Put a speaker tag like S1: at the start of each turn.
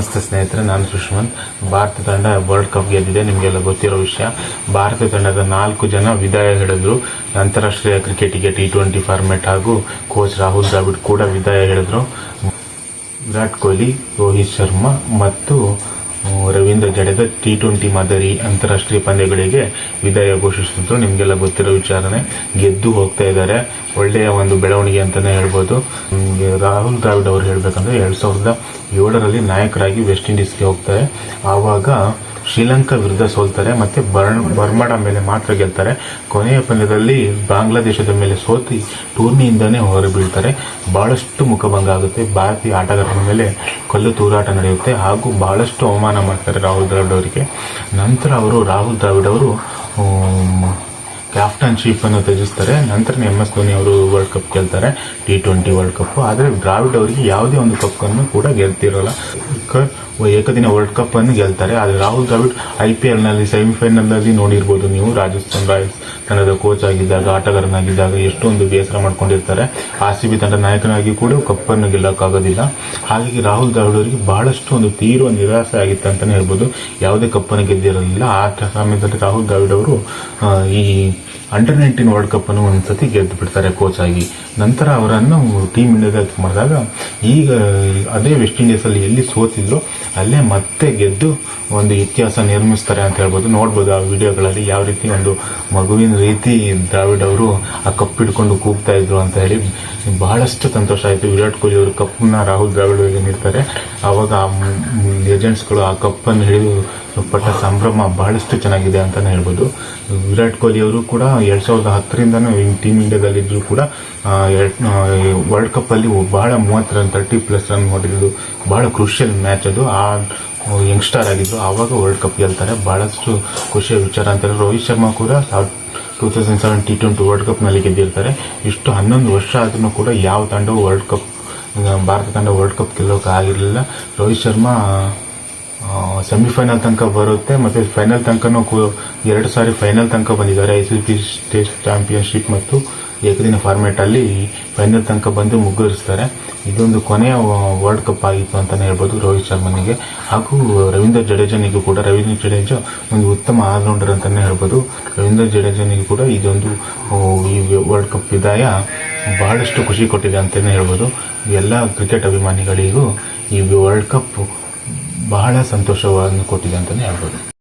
S1: ನಮಸ್ತೆ ಸ್ನೇಹಿತರೆ, ನಾನು ಸುಷ್ಮಂತ್. ಭಾರತ ತಂಡ ವರ್ಲ್ಡ್ ಕಪ್ ಗೆದ್ದಿದೆ, ನಿಮಗೆಲ್ಲ ಗೊತ್ತಿರೋ ವಿಷಯ. ಭಾರತ ತಂಡದ ನಾಲ್ಕು ಜನ ವಿದಾಯ ಹೇಳಿದ್ರು. ಅಂತಾರಾಷ್ಟ್ರೀಯ ಕ್ರಿಕೆಟಿಗೆ ಟಿ ಟ್ವೆಂಟಿ ಫಾರ್ಮೆಟ್ ಹಾಗೂ ಕೋಚ್ ರಾಹುಲ್ ದ್ರಾವಿಡ್ ಕೂಡ ವಿದಾಯ ಹೇಳಿದ್ರು. ವಿರಾಟ್ ಕೊಹ್ಲಿ, ರೋಹಿತ್ ಶರ್ಮಾ ಮತ್ತು ರವೀಂದ್ರ ಜಡೇಜಾ ಟಿ ಟ್ವೆಂಟಿ ಮಾದರಿ ಅಂತಾರಾಷ್ಟ್ರೀಯ ಪಂದ್ಯಗಳಿಗೆ ವಿದಾಯ ಘೋಷಿಸಿದ್ರು. ನಿಮಗೆಲ್ಲ ಗೊತ್ತಿರೋ ವಿಚಾರನೆ ಗೆದ್ದು ಹೋಗ್ತಾ ಇದ್ದಾರೆ. ಒಳ್ಳೆಯ ಒಂದು ಬೆಳವಣಿಗೆ ಅಂತಾನೆ ಹೇಳ್ಬೋದು. ರಾಹುಲ್ ದ್ರಾವಿಡ್ ಅವರು ಹೇಳಬೇಕಂದ್ರೆ ಎರಡು ಸಾವಿರದ ಏಳರಲ್ಲಿ ನಾಯಕರಾಗಿ ವೆಸ್ಟ್ ಇಂಡೀಸ್ಗೆ ಹೋಗ್ತಾರೆ. ಆವಾಗ ಶ್ರೀಲಂಕಾ ವಿರುದ್ಧ ಸೋಲ್ತಾರೆ ಮತ್ತೆ ಬರ್ಣ ಬರ್ಮಾಡ ಮೇಲೆ ಮಾತ್ರ ಗೆಲ್ತಾರೆ. ಕೊನೆಯ ಪಂದ್ಯದಲ್ಲಿ ಬಾಂಗ್ಲಾದೇಶದ ಮೇಲೆ ಸೋತಿ ಟೂರ್ನಿಯಿಂದನೇ ಹೊರಬೀಳ್ತಾರೆ ಬಹಳಷ್ಟು ಮುಖಭಂಗ ಆಗುತ್ತೆ. ಭಾರತೀಯ ಆಟಗಾರರ ಮೇಲೆ ಕಲ್ಲು ತೂರಾಟ ನಡೆಯುತ್ತೆ ಹಾಗೂ ಬಹಳಷ್ಟು ಅವಮಾನ ಮಾಡ್ತಾರೆ ರಾಹುಲ್ ದ್ರಾವಿಡ್ ಅವರಿಗೆ. ನಂತರ ಅವರು, ರಾಹುಲ್ ದ್ರಾವಿಡ್ ಅವರು ಕ್ಯಾಪ್ಟನ್ಶಿಪ್ ಅನ್ನು ತ್ಯಜಿಸ್ತಾರೆ. ನಂತರ ಎಂ ಎಸ್ ಧೋನಿ ಅವರು ವರ್ಲ್ಡ್ ಕಪ್ ಗೆಲ್ತಾರೆ ಟಿ ಟ್ವೆಂಟಿ ವರ್ಲ್ಡ್ ಕಪ್ ಆದರೆ ದ್ರಾವಿಡ್ ಅವರಿಗೆ ಯಾವುದೇ ಒಂದು ಕಪ್ ಅನ್ನು ಕೂಡ ಗೆಲ್ತಿರೋಲ್ಲ. ಏಕದಿನ ವರ್ಲ್ಡ್ ಕಪ್ ಅನ್ನು ಗೆಲ್ತಾರೆ. ಆದರೆ ರಾಹುಲ್ ದ್ರಾವಿಡ್ ಐ ಪಿ ಎಲ್ನಲ್ಲಿ ನಲ್ಲಿ ಸೆಮಿಫೈನಲ್ನಲ್ಲಿ ನೋಡಿರ್ಬೋದು ನೀವು. ರಾಜಸ್ಥಾನ್ ರಾಯಲ್ಸ್ ತಂಡದ ಕೋಚ್ ಆಗಿದ್ದಾಗ, ಆಟಗಾರನಾಗಿದ್ದಾಗ ಎಷ್ಟೊಂದು ಬೇಸರ ಮಾಡ್ಕೊಂಡಿರ್ತಾರೆ. ಆರ್ ಸಿ ಬಿ ತಂಡ ನಾಯಕನಾಗಿ ಕೂಡ ಕಪ್ ಅನ್ನು ಗೆಲ್ಲಕ್ಕಾಗೋದಿಲ್ಲ. ಹಾಗಾಗಿ ರಾಹುಲ್ ದ್ರಾವಿಡ್ ಅವರಿಗೆ ಬಹಳಷ್ಟು ಒಂದು ತೀವ್ರ ನಿರಾಸೆ ಆಗಿತ್ತು ಅಂತಾನೆ ಹೇಳ್ಬೋದು. ಯಾವುದೇ ಕಪ್ಪನ್ನು ಗೆದ್ದಿರಲಿಲ್ಲ. ಆ ಸಮಯದಲ್ಲಿ ರಾಹುಲ್ ದ್ರಾವಿಡ್ ಅವರು ಈ ಅಂಡರ್ ನೈನ್ಟೀನ್ ವರ್ಲ್ಡ್ ಕಪ್ ಅನ್ನು ಒಂದ್ಸತಿ ಗೆದ್ದು ಬಿಡ್ತಾರೆ ಕೋಚ್ ಆಗಿ. ನಂತರ ಅವರನ್ನು ಟೀಮ್ ಇಂಡಿಯಾದ ಮಾಡಿದಾಗ ಈಗ ಅದೇ ವೆಸ್ಟ್ ಇಂಡೀಸ್ ಅಲ್ಲಿ ಎಲ್ಲಿ ಸೋತಿದ್ರು ಅಲ್ಲೇ ಮತ್ತೆ ಗೆದ್ದು ಒಂದು ಇತಿಹಾಸ ನಿರ್ಮಿಸ್ತಾರೆ ಅಂತ ಹೇಳ್ಬೋದು. ನೋಡ್ಬೋದು ಆ ವಿಡಿಯೋಗಳಲ್ಲಿ ಯಾವ ರೀತಿ ಒಂದು ಮಗುವಿನ ರೀತಿ ದ್ರಾವಿಡ್ ಅವರು ಆ ಕಪ್ ಹಿಡ್ಕೊಂಡು ಕೂಗ್ತಾ ಇದ್ರು ಅಂತ ಹೇಳಿ ಬಹಳಷ್ಟು ಸಂತೋಷ ಆಯಿತು. ವಿರಾಟ್ ಕೊಹ್ಲಿ ಅವರು ಕಪ್ನ ರಾಹುಲ್ ದ್ರಾವಿಡ್ ಅವರಿಗೆ ನೀಡ್ತಾರೆ. ಆವಾಗ ಆ ಲೆಜೆಂಡ್ಸ್ಗಳು ಆ ಕಪ್ಪನ್ನು ಹಿಡಿದು ಪಟ್ಟ ಸಂಭ್ರಮ ಬಹಳಷ್ಟು ಚೆನ್ನಾಗಿದೆ ಅಂತಲೇ ಹೇಳ್ಬೋದು. ವಿರಾಟ್ ಕೊಹ್ಲಿ ಅವರು ಕೂಡ ಎರಡ್ ಸಾವಿರದ ಹತ್ತರಿಂದನೂ ಟೀಮ್ ಇಂಡಿಯಾದಲ್ಲಿದ್ದರೂ ಕೂಡ ವರ್ಲ್ಡ್ ಕಪ್ಪಲ್ಲಿ ಬಹಳ ಮೂವತ್ತು ರನ್ ತರ್ಟಿ ಪ್ಲಸ್ ರನ್ ಹೊಡೆದಿದ್ದು, ಬಹಳ ಕ್ರೂಷಿಯಲ್ ಮ್ಯಾಚ್ ಅದು. ಆ ಯಂಗ್ಸ್ಟರ್ ಆಗಿದ್ರು. ಆವಾಗ ವರ್ಲ್ಡ್ ಕಪ್ ಗೆಲ್ತಾರೆ. ಬಹಳಷ್ಟು ಖುಷಿಯ ವಿಚಾರ ಅಂತಾರೆ. ರೋಹಿತ್ ಶರ್ಮಾ ಕೂಡ two thousand seven T twenty world ಕಪ್ನಲ್ಲಿ ಗೆದ್ದಿರ್ತಾರೆ. ಇಷ್ಟು ಹನ್ನೊಂದು ವರ್ಷ ಆದ್ರೂ ಕೂಡ ಯಾವ ತಂಡವು ವರ್ಲ್ಡ್ ಕಪ್ ಭಾರತ ತಂಡ ವರ್ಲ್ಡ್ ಕಪ್ ಗೆಲ್ಲೋಕೆ ಆಗಿರಲಿಲ್ಲ. ರೋಹಿತ್ ಶರ್ಮಾ ಸೆಮಿಫೈನಲ್ ತನಕ ಬರುತ್ತೆ, ಮತ್ತೆ ಫೈನಲ್ ತನಕನೂ ಎರಡು ಸಾರಿ ಫೈನಲ್ ತನಕ ಬಂದಿದ್ದಾರೆ. I C P state championship ಮತ್ತು ಏಕದಿನ ಫಾರ್ಮೇಟ್ ಅಲ್ಲಿ ಫೈನಲ್ ತನಕ ಬಂದು ಮುಗ್ಗರಿಸ್ತಾರೆ. ಇದೊಂದು ಕೊನೆಯ ವರ್ಲ್ಡ್ ಕಪ್ ಆಗಿತ್ತು ಅಂತಾನೆ ಹೇಳ್ಬೋದು ರೋಹಿತ್ ಶರ್ಮನಿಗೆ. ಹಾಗೂ ರವೀಂದ್ರ ಜಡೇಜನಿಗೂ ಕೂಡ, ರವೀಂದ್ರ ಜಡೇಜ ಒಂದು ಉತ್ತಮ ಆಲ್ರೌಂಡರ್ ಅಂತಾನೆ ಹೇಳ್ಬೋದು. ರವೀಂದ್ರ ಜಡೇಜನಿಗೂ ಕೂಡ ಇದೊಂದು ಈ ವರ್ಲ್ಡ್ ಕಪ್ ವಿದಾಯ ಬಹಳಷ್ಟು ಖುಷಿ ಕೊಟ್ಟಿದೆ ಅಂತಾನೆ ಹೇಳ್ಬೋದು. ಎಲ್ಲ ಕ್ರಿಕೆಟ್ ಅಭಿಮಾನಿಗಳಿಗೂ ಈ ವರ್ಲ್ಡ್ ಕಪ್ ಬಹಳ ಸಂತೋಷವನ್ನು ಕೊಟ್ಟಿದೆ ಅಂತಾನೆ ಹೇಳ್ಬೋದು.